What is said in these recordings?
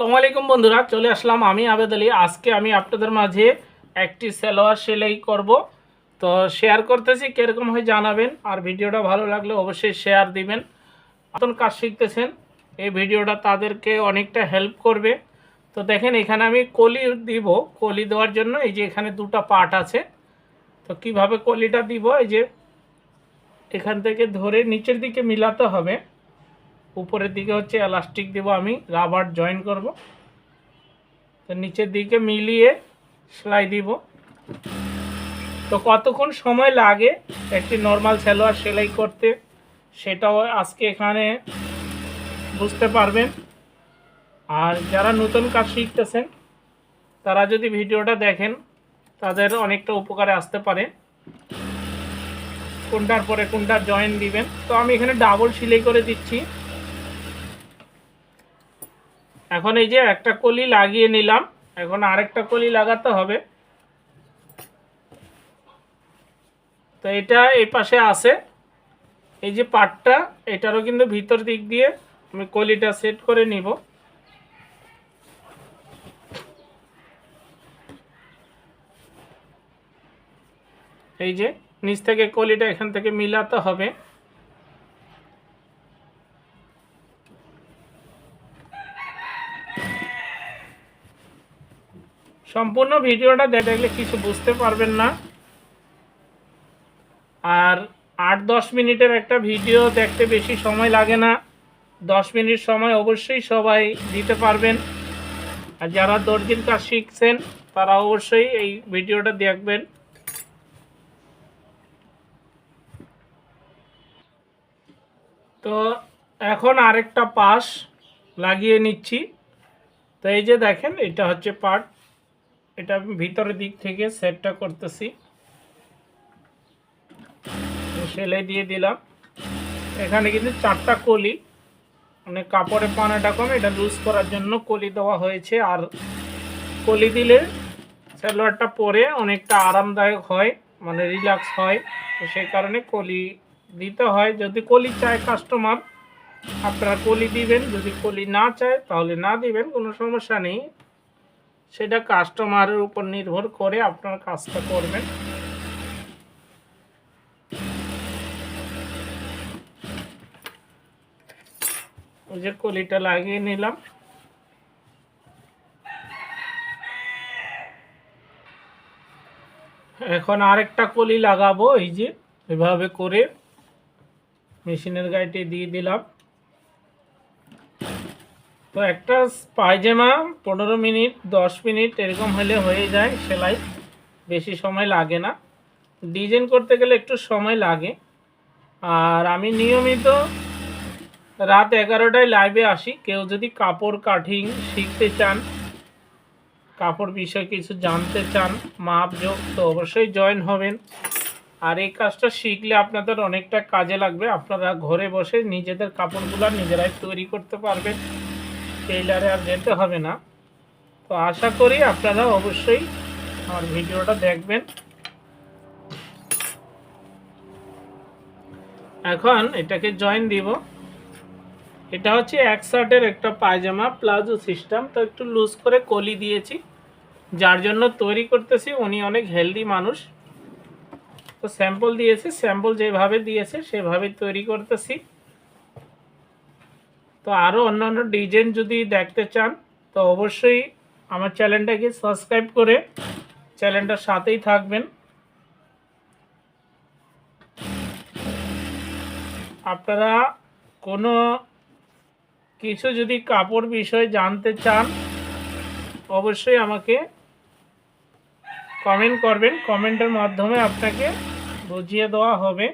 আসসালামু আলাইকুম বন্ধুরা, চলে আসলাম আমি আবেদ আলী। আজকে আমি আপনাদের মাঝে একটি সালোয়ার সেলাই করব। তো শেয়ার করতেছি, কীরকম হয় জানাবেন। আর ভিডিওটা ভালো লাগলে অবশ্যই শেয়ার দিবেন। নতুন কাজ শিখতেছেন, এই ভিডিওটা তাদেরকে অনেকটা হেল্প করবে। তো দেখেন, এখানে আমি কলি দিব। কলি দেওয়ার জন্য এই যে এখানে দুটো পার্ট আছে। তো কীভাবে কলিটা দিব? এই যে এখান থেকে ধরে নিচের দিকে মিলাতে হবে। উপরের দিকে হচ্ছে এলাস্টিক দেব আমি রাবার জয়েন করব। তো নিচের দিকে মিলিয়ে সেলাই দিব। তো কতক্ষণ সময় লাগে একটি নর্মাল সালোয়ার সেলাই করতে, সেটাও আজকে এখানে বুঝতে পারবেন। আর যারা নতুন কাজ শিখতেছেন, তারা যদি ভিডিওটা দেখেন, তাদের অনেকটা উপকারে আসতে পারে। কোনটার পরে কোনটা জয়েন দিবেন। তো আমি এখানে ডাবল সেলাই করে দিচ্ছি। এখন এই যে একটা কলি লাগিয়ে নিলাম। এখন আরেকটা কলি লাগাতে হবে। তো এটা এই পাশে আছে। এই যে পাটটা, এটারও কিন্তু ভিতর দিক দিয়ে আমি কলিটা সেট করে নিব। এই যে নিচ থেকে কলিটা এখান থেকে মিলাতে হবে। সম্পূর্ণ ভিডিওটা দেখলে কিছু বুঝতে পারবেন না। আর আট দশ মিনিটের একটা ভিডিও দেখতে বেশি সময় লাগে না। দশ মিনিট সময় অবশ্যই সবাই দিতে পারবেন। আর যারা দর্জির কাজ শিখছেন, তারা অবশ্যই এই ভিডিওটা দেখবেন। তো এখন আরেকটা পাশ লাগিয়ে নিচ্ছি। তো এই যে দেখেন, এটা হচ্ছে পার্ট এটা আমি ভিতরের দিক থেকে সেটটা করতেছি। সেলাই দিয়ে দিলাম। এখানে কিন্তু চারটা কলি মানে কাপড়ে পানাটা কম, এটা লুজ করার জন্য কলি দেওয়া হয়েছে। আর কলি দিলে সালোয়ারটা পরে অনেকটা আরামদায়ক হয় মানে রিল্যাক্স হয়। তো সেই কারণে কলি দিতে হয়। যদি কলি চায় কাস্টমার আপনারা কলি দিবেন। যদি কলি না চায়, তাহলে না দিবেন, কোনো সমস্যা নেই। সেটা কাস্টমারের উপর নির্ভর করে আপনার কাজটা করবেন। ওই যে কলিটা লাগিয়ে নিলাম। এখন আরেকটা কলি লাগাবো, এই যে এভাবে করে মেশিনের গাড়িটি দিয়ে দিলাম। তো একটা পায়জামা পনেরো মিনিট, দশ মিনিট এরকম হলে হয়ে যায় সেলাই। বেশি সময় লাগে না। ডিজাইন করতে গেলে একটু সময় লাগে। আর আমি নিয়মিত রাত এগারোটায় লাইভে আসি। কেউ যদি কাপড় কাটিং শিখতে চান, কাপড় বিষয়ে কিছু জানতে চান, মাপ, যোগ, তো অবশ্যই জয়েন হবেন। আর এই কাজটা শিখলে আপনাদের অনেকটা কাজে লাগবে। আপনারা ঘরে বসে নিজেদের কাপড়গুলো নিজেরাই তৈরি করতে পারবেন। টেইলারে আর যেতে হবে না। তো আশা করি আপনারা অবশ্যই আমার ভিডিওটা দেখবেন। এখন এটাকে জয়েন দিব। এটা হচ্ছে এক শার্টের একটা পায়জামা প্লাজো সিস্টেম তো একটু লুজ করে কলি দিয়েছি। যার জন্য তৈরি করতেছি, উনি অনেক হেলদি মানুষ। তো স্যাম্পল দিয়েছে স্যাম্পল যেভাবে দিয়েছে সেভাবে তৈরি করতেছি। তো আরও অন্যান্য ডিজাইন যদি দেখতে চান, তো অবশ্যই আমার চ্যানেলটাকে সাবস্ক্রাইব করে চ্যানেলটার সাথেই থাকবেন। আপনারা কোনো কিছু যদি কাপড় বিষয়ে জানতে চান, অবশ্যই আমাকে কমেন্ট করবেন। কমেন্টের মাধ্যমে আপনাকে বুঝিয়ে দেওয়া হবে।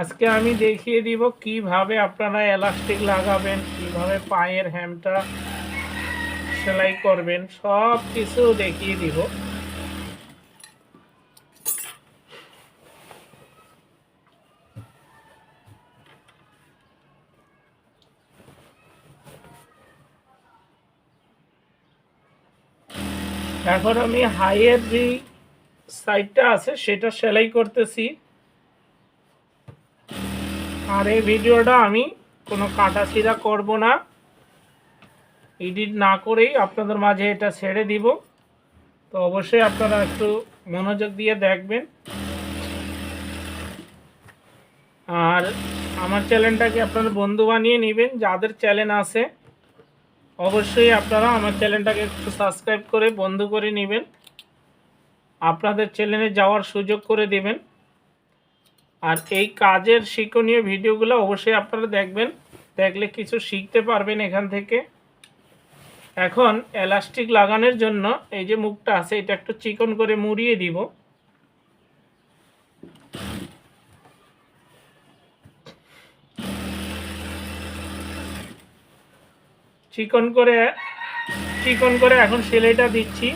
আজকে আমি দেখিয়ে দিব কীভাবে আপনারা এলাস্টিক লাগাবেন, কীভাবে পায়ের হ্যামটা সেলাই করবেন, সব কিছু দেখিয়ে দিব। এখন আমি হাইয়ের যে সাইডটা আছে, সেটা সেলাই করতেছি। আর এই ভিডিওটা আমি কোনো কাটা ছিঁড়া করব না। এডিট না করেই আপনাদের মাঝে এটা ছেড়ে দিব। তো অবশ্যই আপনারা একটু মনোযোগ দিয়ে দেখবেন। আর আমার চ্যানেলটাকে আপনারা বন্ধু বানিয়ে নেবেন, যাদের চ্যানেল আছে। অবশ্যই আপনারা আমার চ্যানেলটাকে একটু সাবস্ক্রাইব করে বন্ধু করে নেবেন। আপনাদের চ্যানেলে যাওয়ার সুযোগ করে দেবেন। আর এই কাজের শিক্ষণীয় ভিডিওগুলো অবশ্যই আপনারা দেখবেন। দেখলে কিছু শিখতে পারবেন এখান থেকে। এখন এলাস্টিক লাগানোর জন্য এই যে মুখটা আছে, এটা একটু চিকন করে মুড়িয়ে দিব। চিকন করে চিকন করে এখন সেলাইটা দিচ্ছি।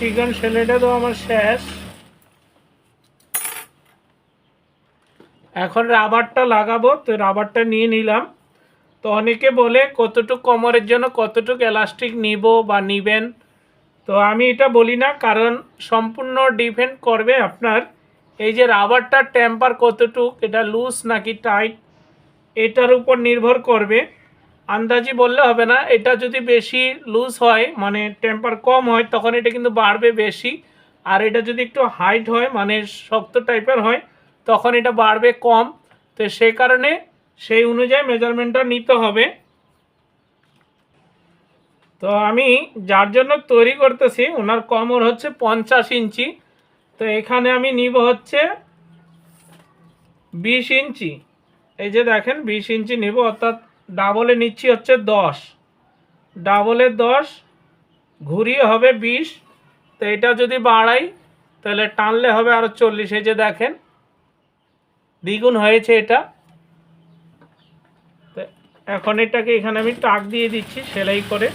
চিকন সেলাইটা তো আমার শেষ। এখন রাবারটা লাগাবো, তো রাবারটা নিয়ে নিলাম। তো অনেকে বলে কতটুক কোমরের জন্য কতটুক এলাস্টিক নিব বা নিবেন। তো আমি এটা বলি না, কারণ সম্পূর্ণ ডিপেন্ড করবে আপনার এই যে রাবারটার টেম্পার কতটুক, এটা লুজ নাকি টাইট, এটার উপর নির্ভর করবে। আন্দাজি বললে হবে না। এটা যদি বেশি লুজ হয় মানে টেম্পার কম হয়, তখন এটা কিন্তু বাড়বে বেশি। আর এটা যদি একটু হাইট হয় মানে শক্ত টাইপের হয়, তখন এটা বাড়বে কম। তো সেই কারণে সেই অনুযায়ী মেজারমেন্টটা নিতে হবে। তো আমি যার জন্য তৈরি করতেছি ওনার কমর হচ্ছে পঞ্চাশ ইঞ্চি। তো এখানে আমি নিব হচ্ছে বিশ ইঞ্চি। এই যে দেখেন, বিশ ইঞ্চি নিব, অর্থাৎ ডাবলে নিচ্ছি হচ্ছে দশ। ডাবলে দশ ঘুরিয়ে হবে বিশ। তো এটা যদি বাড়াই, তাহলে টানলে হবে আরও চল্লিশ। যে দেখেন, দ্বিগুণ হয়েছে এটা। তো এখন এটাকে এখানে আমি টাক দিয়ে দিচ্ছি সেলাই করে।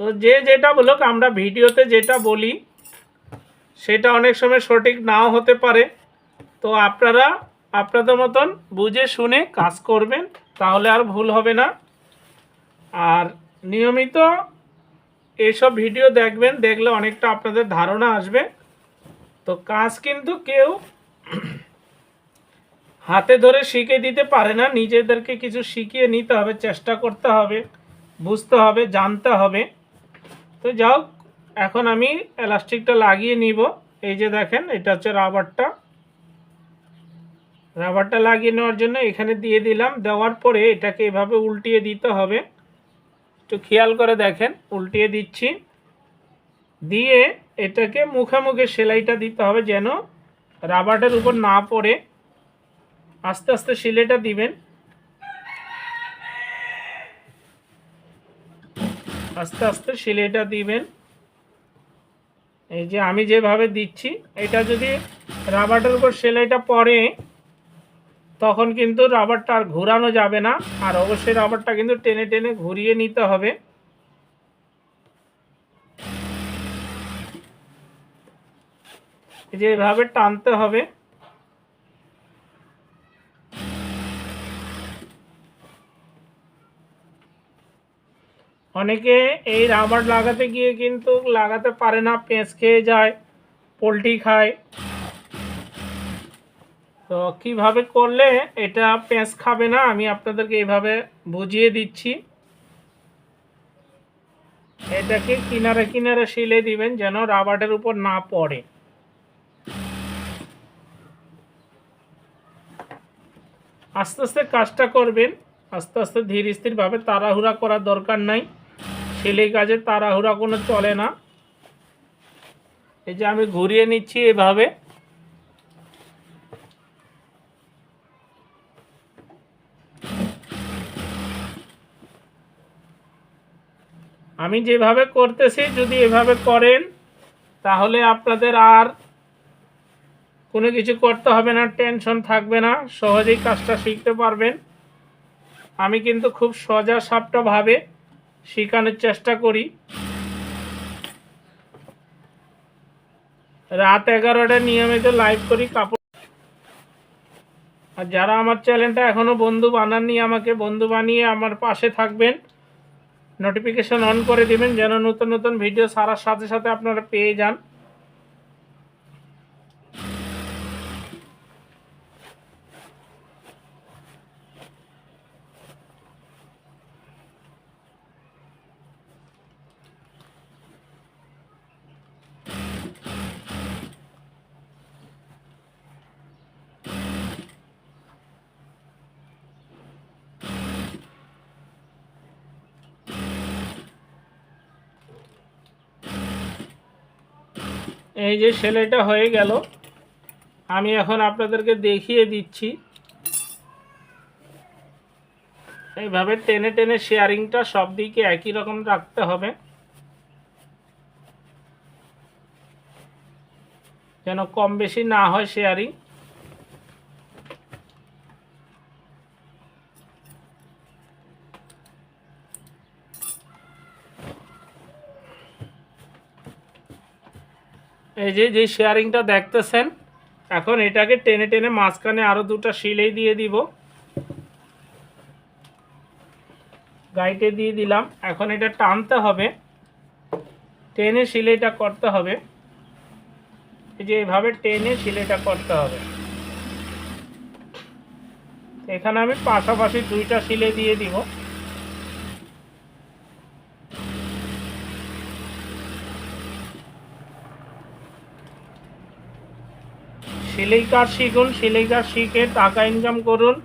তো যে যেটা বলুক, আমরা ভিডিওতে যেটা বলি, সেটা অনেক সময় সঠিক নাও হতে পারে। তো আপনারা আপনাদের মতন বুঝে শুনে কাজ করবেন, তাহলে আর ভুল হবে না। আর নিয়মিত এইসব ভিডিও দেখবেন, দেখলে অনেকটা আপনাদের ধারণা আসবে। তো কাজ কিন্তু কেউ হাতে ধরে শিখে দিতে পারে না, নিজেদেরকে কিছু শিখিয়ে নিতে হবে, চেষ্টা করতে হবে, বুঝতে হবে, জানতে হবে। তো যাও এখন আমি এলাস্টিকটা লাগিয়ে নিব। এই যে দেখেন, এটা হচ্ছে রাবারটা রাবারটা লাগিয়ে নেওয়ার জন্য এখানে দিয়ে দিলাম। দেওয়ার পরে এটাকে এভাবে উল্টিয়ে দিতে হবে। একটু খেয়াল করে দেখেন, উল্টিয়ে দিচ্ছি। দিয়ে এটাকে মুখে সেলাইটা দিতে হবে যেন রাবারের উপর না পড়ে। আস্তে আস্তে সেলাইটা দিবেন। আস্তে আস্তে সেলাইটা দিবেন। এই যে আমি যেভাবে দিচ্ছি, এটা যদি রাবারের উপর সেলাইটা পড়ে তখন কিন্তু রাবারটা আর ঘোরানো যাবে না। আর অবশ্যই রাবারটা কিন্তু টেনে টেনে ঘুরিয়ে নিতে হবে। যে এভাবে টানতে হবে। অনেকে এই রাবার লাগাতে গিয়ে কিন্তু লাগাতে পারে না, পেঁচ খেয়ে যায়, পোলট্রি খায়। তো কীভাবে করলে এটা পেঁচ খাবে না? আমি আপনাদেরকে এইভাবে বুঝিয়ে দিচ্ছি। এটাকে কিনারে কিনারে শিলে দিবেন যেন রাবারের উপর না পড়ে। আস্তে আস্তে কাজটা করবেন। আস্তে আস্তে ধীর স্থিরভাবে তাড়াহুড়া করার দরকার নাই। সেলাই কাজে তাড়াহুড়া কোনো চলে না। এই যে আমি ঘুরিয়ে নিচ্ছি এভাবে। আমি যেভাবে করতেছি, যদি এভাবে করেন, তাহলে আপনাদের আর কোনো কিছু করতে হবে না, টেনশন থাকবে না, সহজেই কাজটা শিখতে পারবেন। আমি কিন্তু খুব সজা সাপটাভাবে শেখানোর চেষ্টা করি। রাত এগারোটা নিয়মিত লাইভ করি, কাপড় আর যারা আমার চ্যানেলটা এখনও বন্ধু বানাননি, আমাকে বন্ধু বানিয়ে আমার পাশে থাকবেন। নোটিফিকেশন অন করে দিবেন যেন নতুন নতুন ভিডিও সারার সাথে সাথে আপনারা পেয়ে যান। এই যে সেলাইটা হয়ে গেল, আমি এখন আপনাদেরকে দেখিয়ে দিচ্ছি। এইভাবে টেনে টেনে শেয়ারিংটা সব দিকে একই রকম রাখতে হবে। যেন কম বেশি না হয় শেয়ারিং। এই যে যে শেয়ারিংটা দেখতেছেন, এখন এটাকে টেনে টেনে মাঝখানে আরও দুটো সিলেই দিয়ে দিব। গাইটে দিয়ে দিলাম। এখন এটা টানতে হবে। টেনে সিলাইটা করতে হবে। এই যে এভাবে টেনে সিলাইটা করতে হবে। এখানে আমি পাশাপাশি দুইটা সিলাই দিয়ে দিব। সেলাই কাজ শিখুন সেলাই কাজ শিখে টাকা ইনকাম করুন।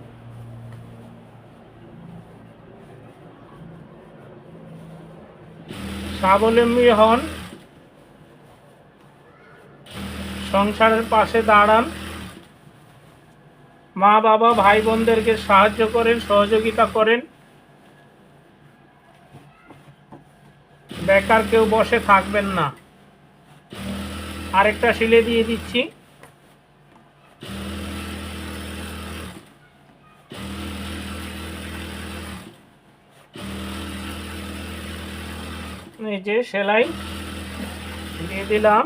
স্বাবলম্বী হন। সংসারের পাশে দাঁড়ান। মা, বাবা, ভাই, বোনদেরকে সাহায্য করেন, সহযোগিতা করেন। বেকার কেউ বসে থাকবেন না। আরেকটা সিলে দিয়ে দিচ্ছি। এই যে সেলাই দিয়ে দিলাম।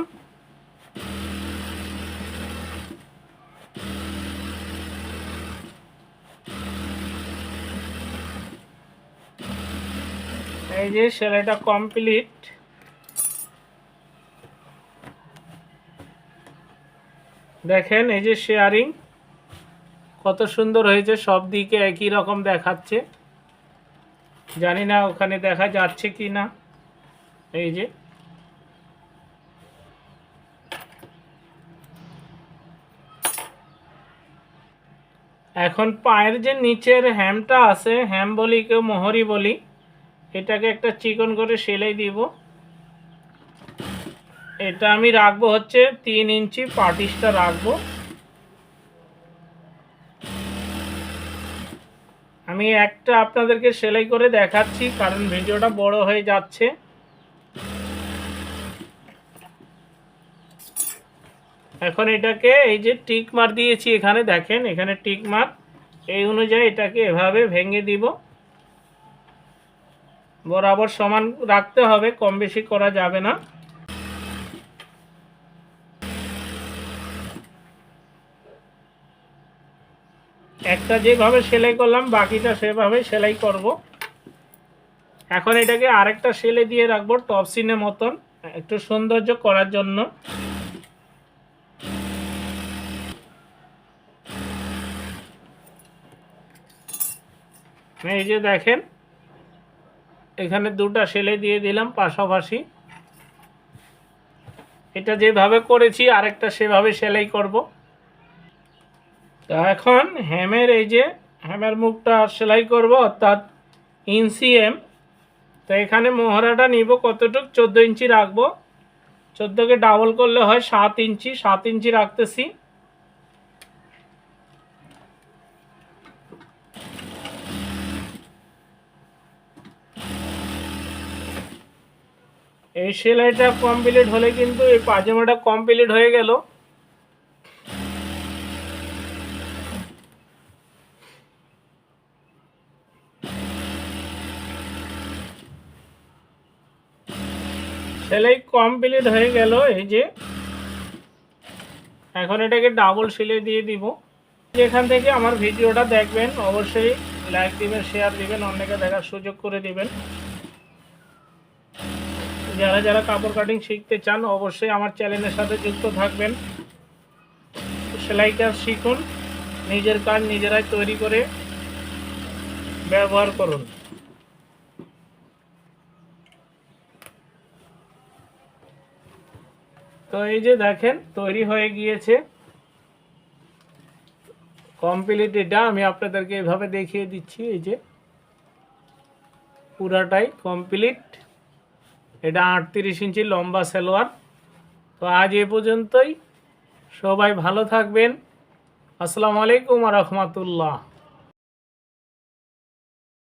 এই যে সেলাইটা কমপ্লিট। দেখেন এই যে শেয়ারিং, কত সুন্দর হয়েছে, সব দিকে একই রকম দেখাচ্ছে। জানি না ওখানে দেখা যাচ্ছে কি না এই যে। এখন পায়ের যে নিচের হ্যামটা আছে, হ্যাম বলি কেউ মোহরি বলি, এটাকে একটা চিকন করে সেলাই দিব। এটা আমি রাখব হচ্ছে তিন ইঞ্চি, পাটিসটা রাখব। আমি একটা আপনাদেরকে সেলাই করে দেখাচ্ছি, কারণ ভিডিওটা বড় হয়ে যাচ্ছে। এখন এটাকে এই যে টিক মার দিয়েছি এখানে, দেখেন, এখানে টিক মার। এই অনুযায়ী এটাকে এভাবে ভেঙে দিব। বরাবর সমান রাখতে হবে, কম বেশি করা যাবে না। একটা যেভাবে সেলাই করলাম, বাকিটা সেভাবে সেলাই করব। এখন এটাকে আরেকটা সেলে দিয়ে রাখব, টপসিনের মতন, একটু সৌন্দর্য করার জন্য। এই যে দেখেন, এখানে দুটা সেলাই দিয়ে দিলাম পাশাপাশি। এটা যেভাবে করেছি, আরেকটা সেভাবে সেলাই করব। তো এখন হ্যামের এই যে, হ্যামের মুখটা সেলাই করব, অর্থাৎ ইনসিএম তো এখানে মোহরাটা নিব কতটুক? চোদ্দ ইঞ্চি রাখব। চোদ্দোকে ডাবল করলে হয় সাত ইঞ্চি সাত ইঞ্চি রাখতেছি। এই সেলাইটা কমপ্লিট হলে কিন্তু এই পাজামাটা কমপ্লিট হয়ে গেল। সেলাই কমপ্লিট হয়ে গেল এই যে। এখন এটাকে ডাবল সেলাই দিয়ে দিব। যেখান থেকে আমার ভিডিওটা দেখবেন, অবশ্যই লাইক দিবেন শেয়ার দিবেন অনেকে দেখার সুযোগ করে দিবেন। যারা যারা কাপড় কাটিং শিখতে চান, অবশ্যই আমার চ্যানেলের সাথে যুক্ত থাকবেন। সেলাই কাজ শিখুন, নিজের কাজ নিজেরাই তৈরি করে ব্যবহার করুন। তো এই যে দেখেন, তৈরি হয়ে গিয়েছে। কমপ্লিট এটা আমি আপনাদেরকে এভাবে দেখিয়ে দিচ্ছি, এই যে পুরাটাই কমপ্লিট এটা আটত্রিশ ইঞ্চি লম্বা সালোয়ার। তো আজ এ পর্যন্তই। সবাই ভালো থাকবেন। আসসালামু আলাইকুম রহমতুল্লাহ।